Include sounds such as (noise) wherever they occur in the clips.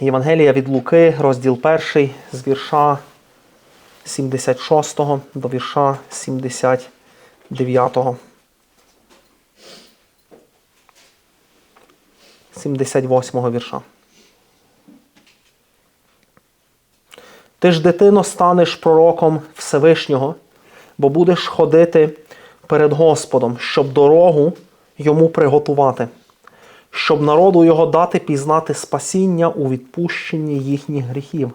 Євангелія від Луки, розділ 1, з вірша 76 до вірша 79. 78 вірша. Ти ж, дитино, станеш пророком Всевишнього, бо будеш ходити перед Господом, щоб дорогу йому приготувати, щоб народу його дати пізнати спасіння у відпущенні їхніх гріхів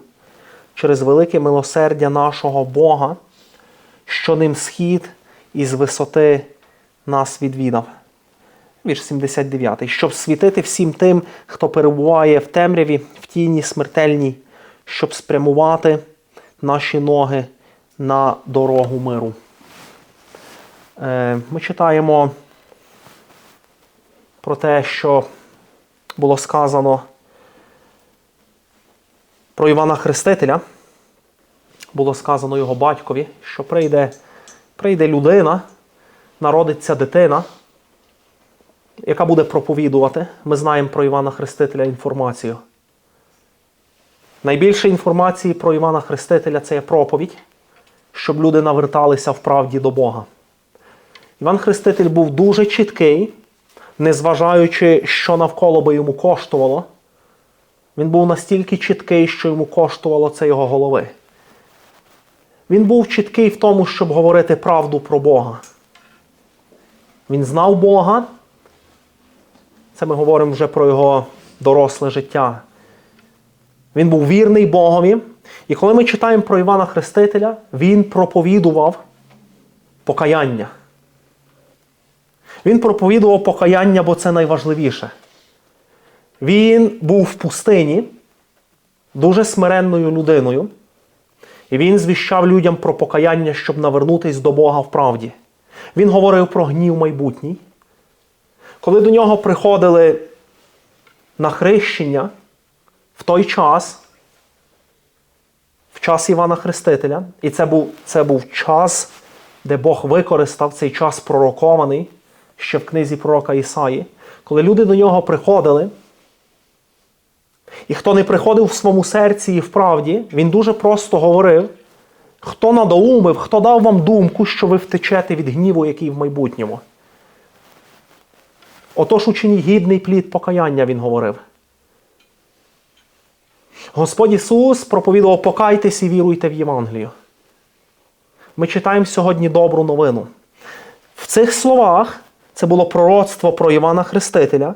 через велике милосердя нашого Бога, що ним схід із висоти нас відвідав. Вірш 79. Щоб світити всім тим, хто перебуває в темряві, в тіні смертельній, щоб спрямувати наші ноги на дорогу миру. Е, Ми читаємо про те, що було сказано про Івана Хрестителя. Було сказано його батькові, що прийде, прийде людина, народиться дитина, яка буде проповідувати. Ми знаємо про Івана Хрестителя інформацію. Найбільше інформації про Івана Хрестителя це є проповідь, щоб люди наверталися в правді до Бога. Іван Хреститель був дуже чіткий, незважаючи, що навколо би йому коштувало. Він був настільки чіткий, що йому коштувало це його голови. Він був чіткий в тому, щоб говорити правду про Бога. Він знав Бога. Це ми говоримо вже про його доросле життя. Він був вірний Богові. І коли ми читаємо про Івана Хрестителя, він проповідував покаяння. Він проповідував покаяння, бо це найважливіше. Він був в пустині дуже смиренною людиною. І він звіщав людям про покаяння, щоб навернутися до Бога в правді. Він говорив про гнів майбутній. Коли до нього приходили на хрещення в той час, в час Івана Хрестителя, і це був, це був час, де Бог використав цей час пророкований ще в книзі пророка Ісаї, коли люди до нього приходили, і хто не приходив в своєму серці і в правді, він дуже просто говорив, хто надоумив, хто дав вам думку, що ви втечете від гніву, який в майбутньому. Отож учиніть гідний плід покаяння, він говорив. Господь Ісус проповідував покайтесь і віруйте в Євангелію. Ми читаємо сьогодні добру новину. В цих словах це було пророцтво про Івана Хрестителя,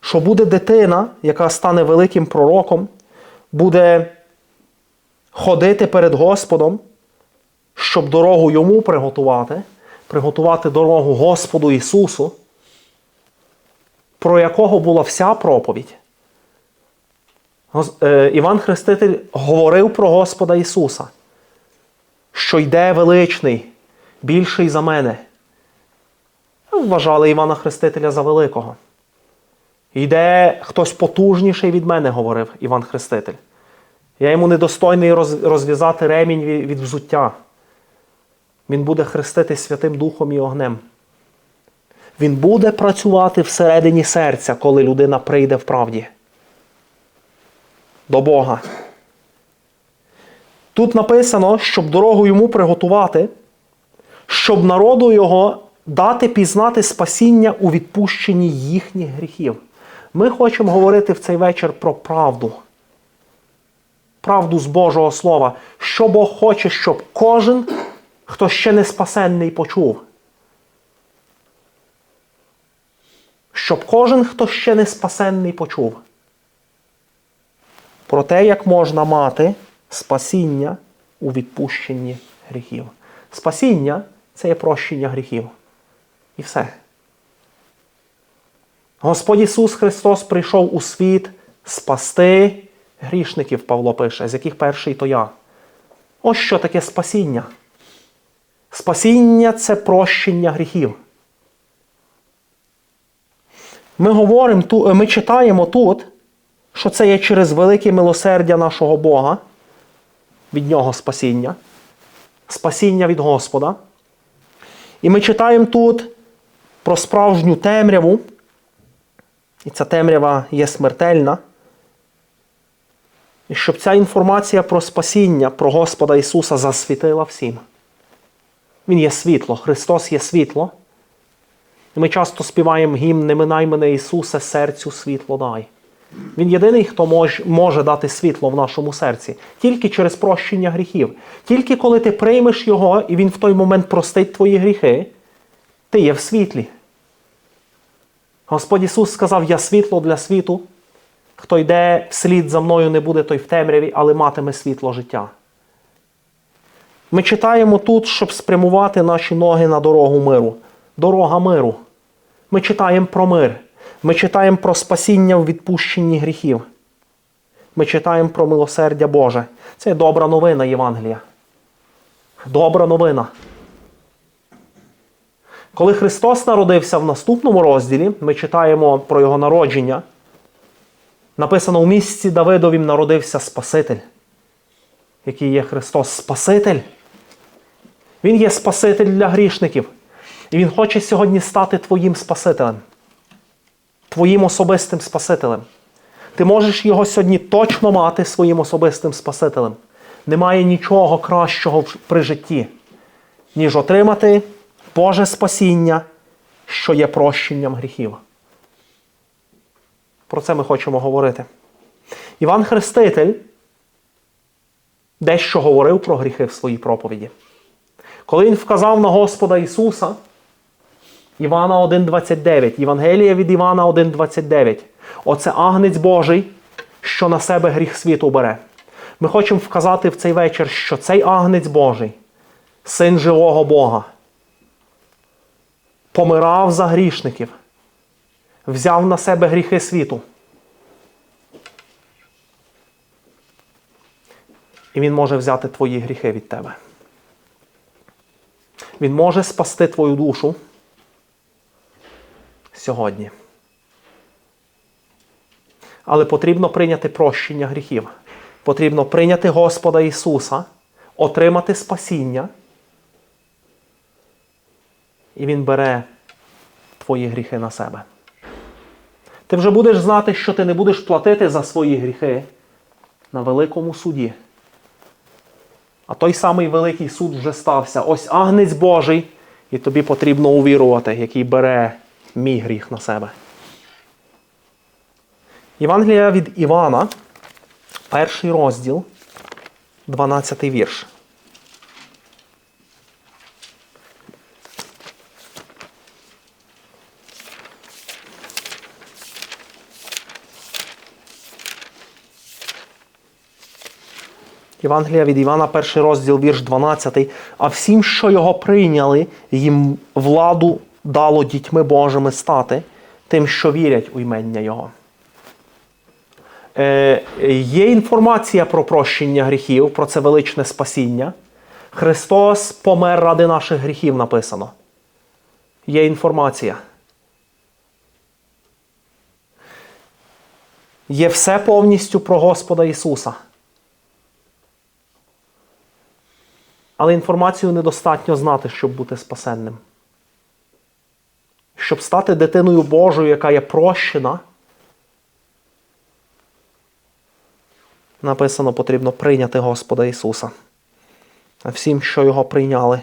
що буде дитина, яка стане великим пророком, буде ходити перед Господом, щоб дорогу йому приготувати, приготувати дорогу Господу Ісусу, про якого була вся проповідь. Іван Хреститель говорив про Господа Ісуса, що йде величний, більший за мене. Вважали Івана Хрестителя за великого. Йде хтось потужніший від мене, говорив Іван Хреститель. Я йому недостойний розв'язати ремінь від взуття. Він буде хрестити Святим Духом і огнем. Він буде працювати всередині серця, коли людина прийде в правді. До Бога. Тут написано, щоб дорогу йому приготувати, щоб народу його дати пізнати спасіння у відпущенні їхніх гріхів. Ми хочемо говорити в цей вечір про правду. Правду з Божого Слова, що Бог хоче, щоб кожен, хто ще не спасенний, почув. Щоб кожен, хто ще не спасенний, почув. Про те, як можна мати спасіння у відпущенні гріхів. Спасіння це є прощення гріхів. І все. Господь Ісус Христос прийшов у світ спасти грішників, Павло пише, з яких перший то я. Ось що таке спасіння. Спасіння це прощення гріхів. Ми говоримо, ми читаємо тут, що це є через велике милосердя нашого Бога, від Нього спасіння, спасіння від Господа. І ми читаємо тут про справжню темряву, і ця темрява є смертельна. І щоб ця інформація про спасіння, про Господа Ісуса засвітила всім. Він є світло, Христос є світло. І ми часто співаємо гімн Не минай мене Ісусе, серцю світло дай. Він єдиний, хто мож, може дати світло в нашому серці, тільки через прощення гріхів. Тільки коли ти приймеш Його, і Він в той момент простить твої гріхи, ти є в світлі. Господь Ісус сказав: Я світло для світу. Хто йде вслід за мною, не буде той в темряві, але матиме світло життя. Ми читаємо тут, щоб спрямувати наші ноги на дорогу миру. Дорога миру. Ми читаємо про мир. Ми читаємо про спасіння в відпущенні гріхів. Ми читаємо про милосердя Боже. Це добра новина Євангелія. Добра новина. Коли Христос народився в наступному розділі, ми читаємо про Його народження. Написано у місці Давидовім народився Спаситель, який є Христос Спаситель. Він є Спаситель для грішників. І Він хоче сьогодні стати твоїм Спасителем, твоїм особистим Спасителем. Ти можеш його сьогодні точно мати своїм особистим Спасителем. Немає нічого кращого при житті, ніж отримати Боже спасіння, що є прощенням гріхів. Про це ми хочемо говорити. Іван Хреститель дещо говорив про гріхи в своїй проповіді. Коли він вказав на Господа Ісуса, Івана 1,29, Євангелія від Івана 1,29. Оце агнець Божий, що на себе гріх світу бере. Ми хочемо вказати в цей вечір, що цей агнець Божий, син живого Бога, помирав за грішників, взяв на себе гріхи світу. І Він може взяти твої гріхи від тебе. Він може спасти твою душу сьогодні. Але потрібно прийняти прощення гріхів. Потрібно прийняти Господа Ісуса, отримати спасіння. І Він бере твої гріхи на себе. Ти вже будеш знати, що ти не будеш платити за свої гріхи на великому суді. А той самий великий суд вже стався. Ось агнець Божий, і тобі потрібно увірувати, який бере мій гріх на себе. Євангелія від Івана, перший розділ, 12 вірш. Євангелія від Івана, перший розділ, вірш 12. А всім, що його прийняли, їм владу дало дітьми Божими стати, тим, що вірять у ймення Його. Е, Є інформація про прощення гріхів, про це величне спасіння. Христос помер ради наших гріхів написано. Є інформація. Є все повністю про Господа Ісуса. Але інформацію недостатньо знати, щоб бути спасенним. Щоб стати дитиною Божою, яка є прощена, написано, потрібно прийняти Господа Ісуса. А всім, що Його прийняли,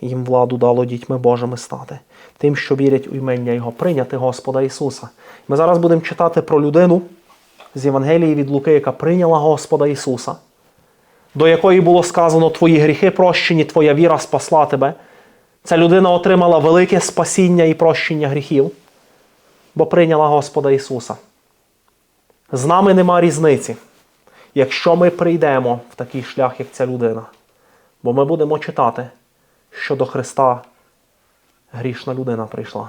їм владу дало дітьми Божими стати. Тим, що вірять у імення Його, прийняти Господа Ісуса. Ми зараз будемо читати про людину з Євангелії від Луки, яка прийняла Господа Ісуса до якої було сказано Твої гріхи прощені, Твоя віра спасла тебе. Ця людина отримала велике спасіння і прощення гріхів, бо прийняла Господа Ісуса. З нами нема різниці, якщо ми прийдемо в такий шлях, як ця людина. Бо ми будемо читати, що до Христа грішна людина прийшла.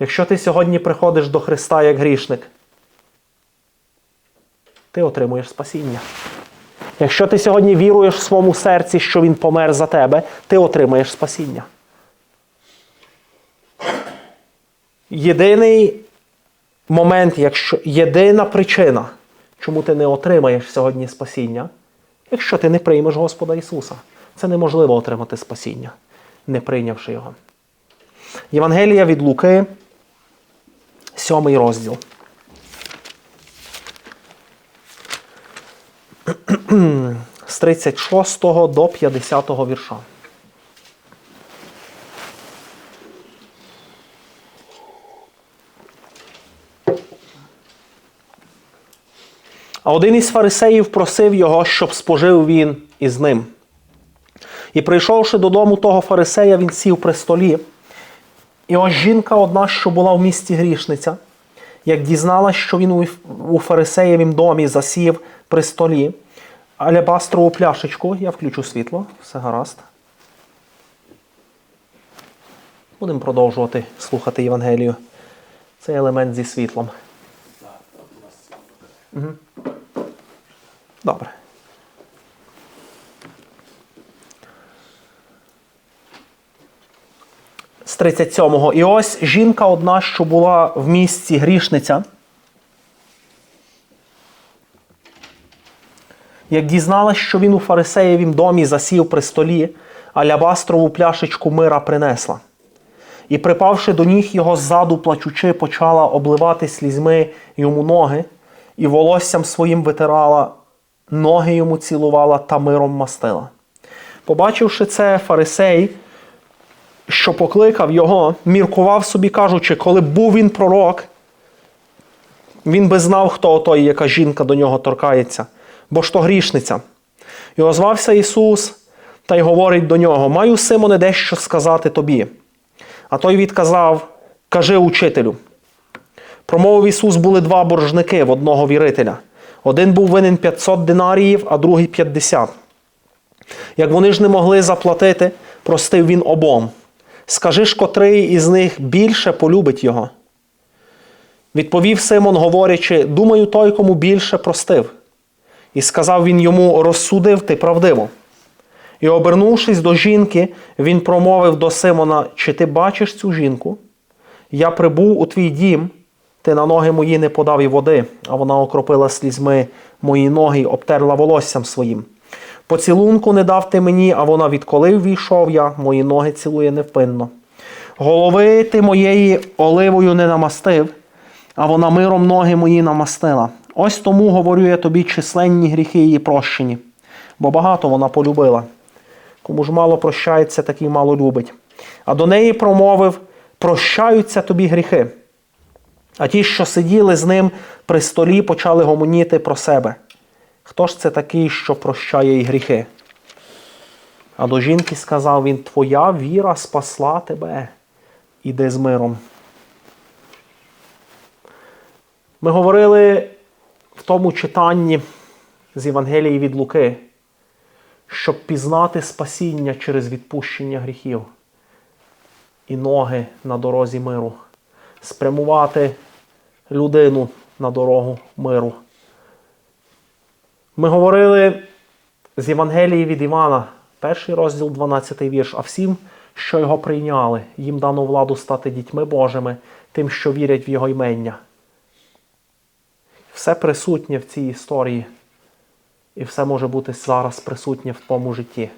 Якщо ти сьогодні приходиш до Христа як грішник, ти отримуєш спасіння. Якщо ти сьогодні віруєш в своєму серці, що Він помер за тебе, ти отримаєш спасіння. Єдиний момент, якщо єдина причина, чому ти не отримаєш сьогодні спасіння, якщо ти не приймеш Господа Ісуса. Це неможливо отримати спасіння, не прийнявши Його. Євангелія від Луки, сьомий розділ. З 36 до 50 вірша. А один із фарисеїв просив його, щоб спожив він із ним. І прийшовши додому того фарисея, він сів при столі. І ось жінка одна, що була в місті грішниця, як дізналась, що він у- фарисеєвім домі засів при столі, алябастрову пляшечку, я включу світло, все гаразд. Будемо продовжувати слухати Євангелію. Цей елемент зі світлом. Угу. Добре. З 37-го. І ось жінка одна, що була в місті грішниця. Як дізналась, що він у фарисеєвім домі засів при столі, алябастрову пляшечку мира принесла. І, припавши до ніг його ззаду, плачучи, почала обливати слізьми йому ноги, і волоссям своїм витирала, ноги йому цілувала та миром мастила. Побачивши це, фарисей, що покликав його, міркував собі, кажучи, коли був він пророк, він би знав, хто той, яка жінка до нього торкається, бо ж то грішниця. І озвався Ісус та й говорить до нього: Маю, Симоне, дещо сказати тобі. А той відказав: Кажи учителю. Промовив Ісус були два боржники в одного вірителя. Один був винен 500 динаріїв, а другий 50. Як вони ж не могли заплатити, простив він обом. Скажи ж, котрий із них більше полюбить його. Відповів Симон, говорячи, думаю, той, кому більше простив. І сказав він йому: розсудив ти правдиво. І, обернувшись до жінки, він промовив до Симона: Чи ти бачиш цю жінку? Я прибув у твій дім, ти на ноги мої не подав і води, а вона окропила слізьми мої ноги обтерла волоссям своїм. Поцілунку не дав ти мені, а вона відколи ввійшов я, мої ноги цілує невпинно. Голови ти моєї оливою не намастив, а вона миром ноги мої намастила. Ось тому говорю я тобі численні гріхи її прощені, бо багато вона полюбила. Кому ж мало прощається, такий мало любить. А до неї промовив: прощаються тобі гріхи. А ті, що сиділи з ним при столі, почали гомоніти про себе. Хто ж це такий, що прощає й гріхи? А до жінки сказав він: Твоя віра спасла тебе. Іди з миром. Ми говорили в тому читанні з Євангелії від Луки, щоб пізнати спасіння через відпущення гріхів і ноги на дорозі миру, спрямувати людину на дорогу миру. Ми говорили з Євангелії від Івана, перший розділ, 12 вірш, а всім, що його прийняли, їм дано владу стати дітьми Божими, тим, що вірять в Його ймення. Все присутнє в цій історії, і все може бути зараз присутнє в твоєму житті.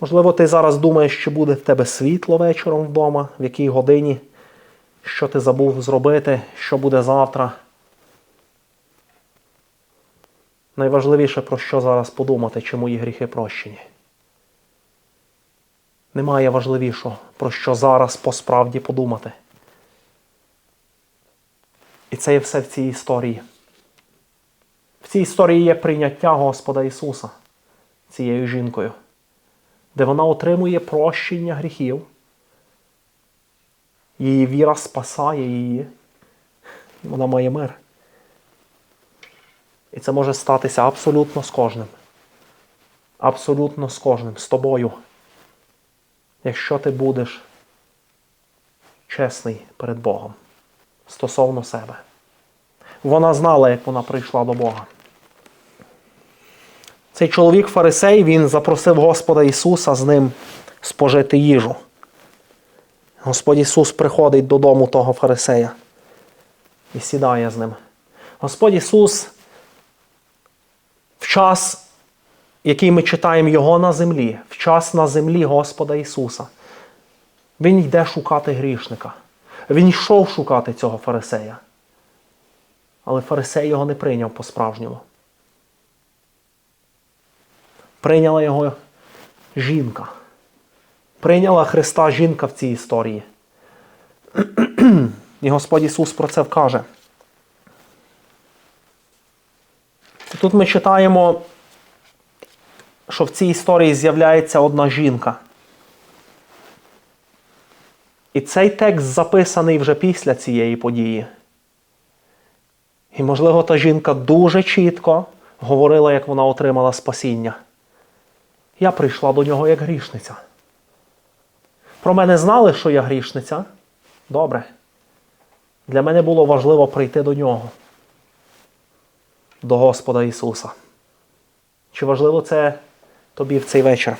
Можливо, ти зараз думаєш, що буде в тебе світло вечором вдома, в якій годині, що ти забув зробити, що буде завтра. Найважливіше, про що зараз подумати, чи мої гріхи прощені. Немає важливішого, про що зараз по справді подумати. І це є все в цій історії. В цій історії є прийняття Господа Ісуса цією жінкою, де вона отримує прощення гріхів. Її віра спасає її, вона має мир. І це може статися абсолютно з кожним. Абсолютно з кожним, з тобою. Якщо ти будеш чесний перед Богом стосовно себе. Вона знала, як вона прийшла до Бога. Цей чоловік фарисей, він запросив Господа Ісуса з ним спожити їжу. Господь Ісус приходить додому того фарисея і сідає з ним. Господь Ісус в час, який ми читаємо Його на землі, в час на землі Господа Ісуса, Він йде шукати грішника. Він йшов шукати цього фарисея. Але фарисей його не прийняв по-справжньому. Прийняла його жінка. Прийняла Христа жінка в цій історії. (clears throat) І Господь Ісус про це вкаже. І тут ми читаємо, що в цій історії з'являється одна жінка. І цей текст записаний вже після цієї події. І, можливо, та жінка дуже чітко говорила, як вона отримала спасіння. Я прийшла до нього як грішниця. Про мене знали, що я грішниця? Добре. Для мене було важливо прийти до нього, до Господа Ісуса. Чи важливо це тобі в цей вечір?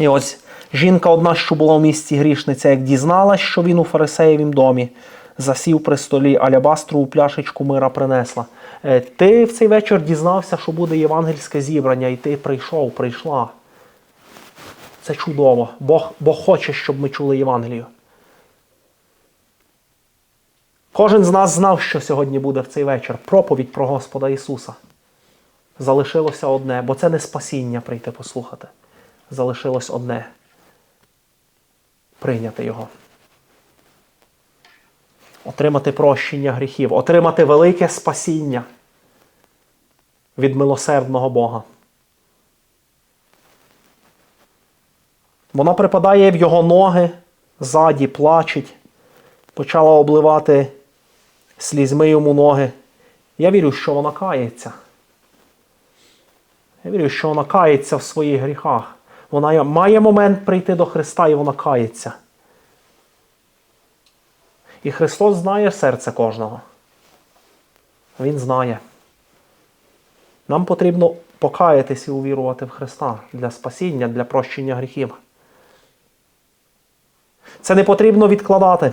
І ось жінка одна, що була в місті грішниця, як дізналась, що він у фарисеєвім домі, засів при столі алябастрову пляшечку мира принесла. Е, Ти в цей вечір дізнався, що буде євангельське зібрання, і ти прийшов, прийшла. Це чудово. Бог, Бог хоче, щоб ми чули Євангелію. Кожен з нас знав, що сьогодні буде в цей вечір. Проповідь про Господа Ісуса. Залишилося одне, бо це не спасіння прийти послухати. Залишилось одне прийняти Його. Отримати прощення гріхів, отримати велике спасіння від милосердного Бога. Вона припадає в його ноги, ззаді плачить, почала обливати слізьми йому ноги. Я вірю, що вона кається. Я вірю, що вона кається в своїх гріхах. Вона має момент прийти до Христа і вона кається. І Христос знає серце кожного. Він знає. Нам потрібно покаятися і увірувати в Христа для спасіння, для прощення гріхів. Це не потрібно відкладати,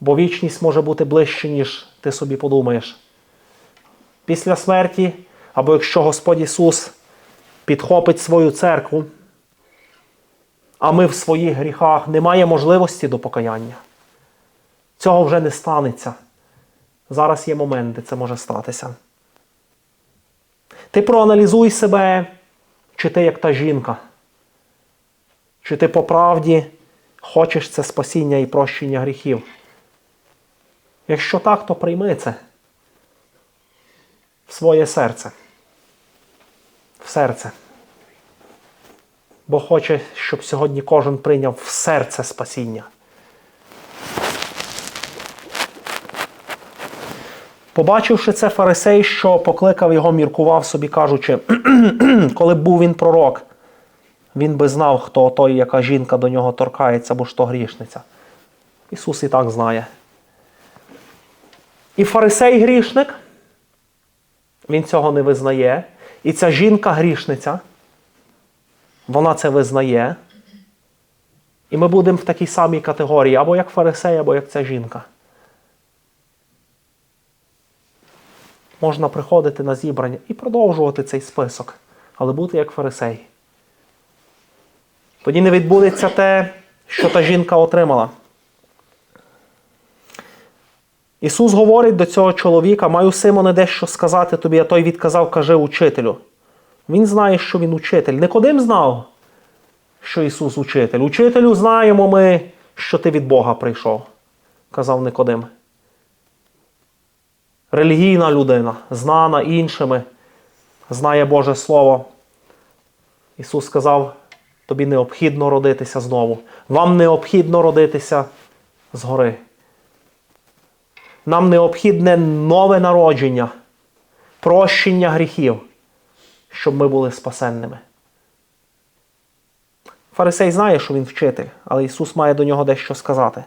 бо вічність може бути ближче, ніж ти собі подумаєш. Після смерті, або якщо Господь Ісус підхопить свою церкву, а ми в своїх гріхах немає можливості до покаяння. Цього вже не станеться. Зараз є момент, де це може статися. Ти проаналізуй себе, чи ти як та жінка, чи ти по правді хочеш це спасіння і прощення гріхів. Якщо так, то прийми це в своє серце. В серце. Бо хоче, щоб сьогодні кожен прийняв в серце спасіння. Побачивши це, фарисей, що покликав його, міркував собі, кажучи, коли б був він пророк, він би знав, хто той, яка жінка до нього торкається, бо ж то грішниця. Ісус і так знає. І фарисей грішник, він цього не визнає. І ця жінка грішниця, вона це визнає. І ми будемо в такій самій категорії, або як фарисей, або як ця жінка. Можна приходити на зібрання і продовжувати цей список, але бути як фарисей. Тоді не відбудеться те, що та жінка отримала. Ісус говорить до цього чоловіка, маю Симоне дещо сказати тобі, а той відказав, каже учителю. Він знає, що він учитель. Никодим знав, що Ісус учитель. Учителю знаємо ми, що ти від Бога прийшов, казав Никодим. Релігійна людина, знана іншими, знає Боже Слово. Ісус сказав, тобі необхідно родитися знову. Вам необхідно родитися згори. Нам необхідне нове народження, прощення гріхів, щоб ми були спасенними. Фарисей знає, що він вчитель, але Ісус має до нього дещо сказати.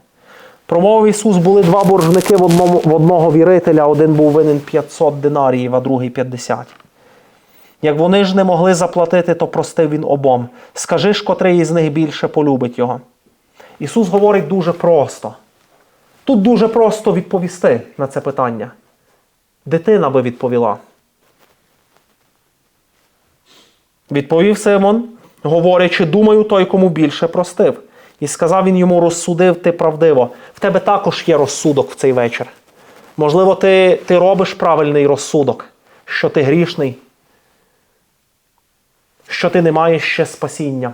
Промовив Ісус, були два боржники в одному, в одного вірителя, один був винен 500 динаріїв, а другий 50. Як вони ж не могли заплатити, то простив він обом. Скажи ж, котрий із них більше полюбить його. Ісус говорить дуже просто. Тут дуже просто відповісти на це питання. Дитина би відповіла. Відповів Симон, говорячи, думаю, той, кому більше простив. І сказав він йому, розсудив ти правдиво. В тебе також є розсудок в цей вечір. Можливо, ти, ти робиш правильний розсудок, що ти грішний. що ти не маєш ще спасіння.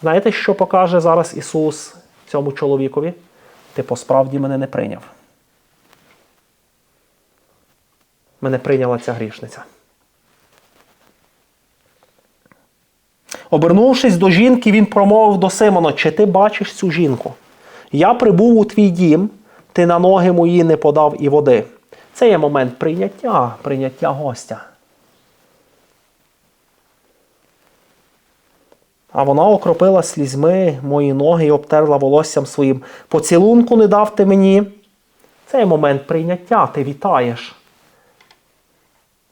Знаєте, що покаже зараз Ісус цьому чоловікові? Ти посправді мене не прийняв. Мене прийняла ця грішниця. Обернувшись до жінки, він промовив до Симона: Чи ти бачиш цю жінку? Я прибув у твій дім, ти на ноги мої не подав і води. Це є момент прийняття, прийняття гостя. А вона окропила слізьми мої ноги і обтерла волоссям своїм. Поцілунку не дав ти мені. Це є момент прийняття. Ти вітаєш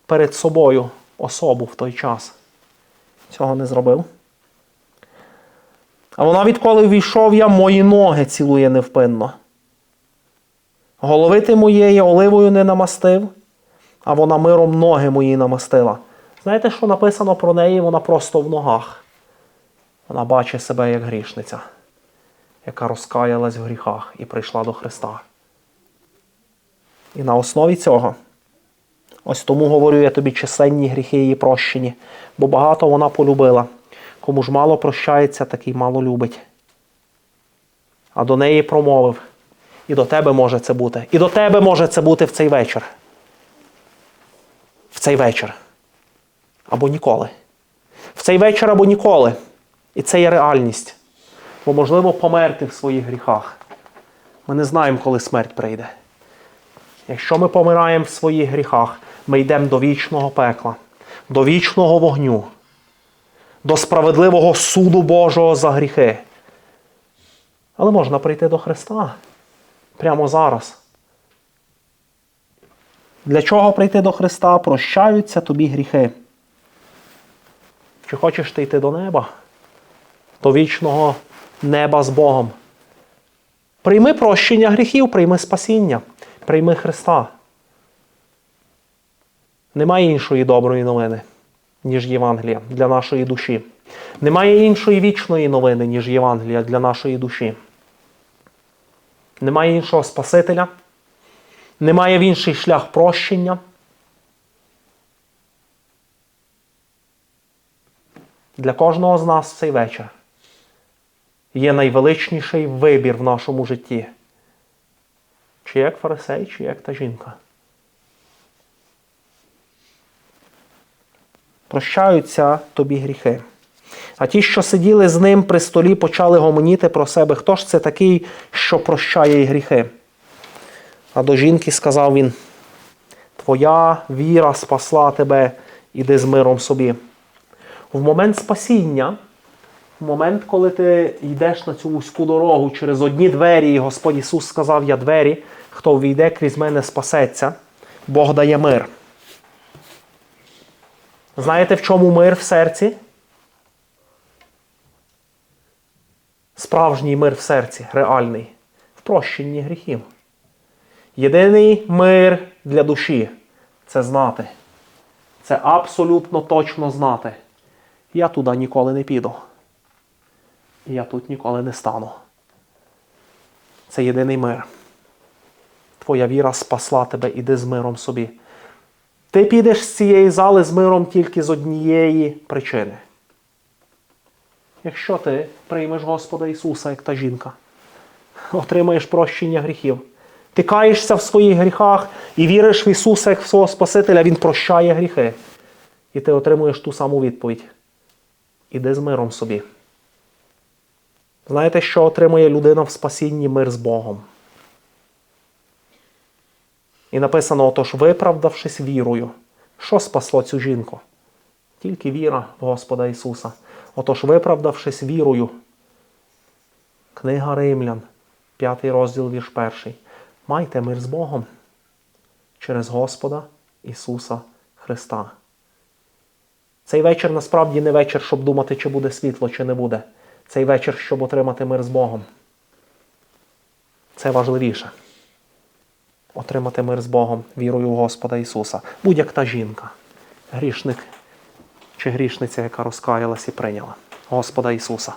перед собою особу в той час. Цього не зробив. А вона, відколи війшов я, мої ноги цілує невпинно. Голови ти моєї оливою не намастив, а вона миром ноги мої намастила. Знаєте, що написано про неї? Вона просто в ногах. Вона бачить себе як грішниця, яка розкаялась в гріхах і прийшла до Христа. І на основі цього, ось тому говорю я тобі численні гріхи її прощені, бо багато вона полюбила. Кому ж мало прощається, такий мало любить. А до неї промовив. І до тебе може це бути. І до тебе може це бути в цей вечір. В цей вечір. Або ніколи. В цей вечір або ніколи. І це є реальність. Бо можливо померти в своїх гріхах. Ми не знаємо, коли смерть прийде. Якщо ми помираємо в своїх гріхах, ми йдемо до вічного пекла, до вічного вогню, до справедливого суду Божого за гріхи. Але можна прийти до Христа прямо зараз. Для чого прийти до Христа? Прощаються тобі гріхи. Чи хочеш ти йти до неба? До вічного неба з Богом? Прийми прощення гріхів, прийми спасіння, прийми Христа. Немає іншої доброї новини, ніж Євангелія для нашої душі. Немає іншої вічної новини, ніж Євангелія для нашої душі. Немає іншого Спасителя, немає в інший шлях прощення. Для кожного з нас цей вечір є найвеличніший вибір в нашому житті. Чи як фарисей, чи як та жінка. Прощаються тобі гріхи. А ті, що сиділи з ним при столі, почали гомоніти про себе. Хто ж це такий, що прощає й гріхи? А до жінки сказав він: Твоя віра спасла тебе, іди з миром собі. В момент спасіння, момент, коли ти йдеш на цю вузьку дорогу через одні двері, і Господь Ісус сказав: Я двері, хто війде крізь мене, спасеться, Бог дає мир. Знаєте, в чому мир в серці? Справжній мир в серці, реальний, в прощенні гріхів. Єдиний мир для душі це знати. Це абсолютно точно знати. Я туди ніколи не піду. І я тут ніколи не стану. Це єдиний мир. Твоя віра спасла тебе, іди з миром собі. Ти підеш з цієї зали з миром тільки з однієї причини. Якщо ти приймеш Господа Ісуса, як та жінка, отримаєш прощення гріхів, ти каєшся в своїх гріхах і віриш в Ісуса як в свого Спасителя, Він прощає гріхи. І ти отримуєш ту саму відповідь. Іди з миром собі. Знаєте, що отримує людина в спасінні мир з Богом? І написано: отож, виправдавшись вірою, що спасло цю жінку? Тільки віра в Господа Ісуса. Отож, виправдавшись вірою, книга Римлян, 5 розділ вірш 1. Майте мир з Богом через Господа Ісуса Христа. Цей вечір насправді не вечір, щоб думати, чи буде світло, чи не буде. Цей вечір, щоб отримати мир з Богом. Це важливіше. Отримати мир з Богом, вірою в Господа Ісуса. Будь-як та жінка, грішник чи грішниця, яка розкаялась і прийняла Господа Ісуса.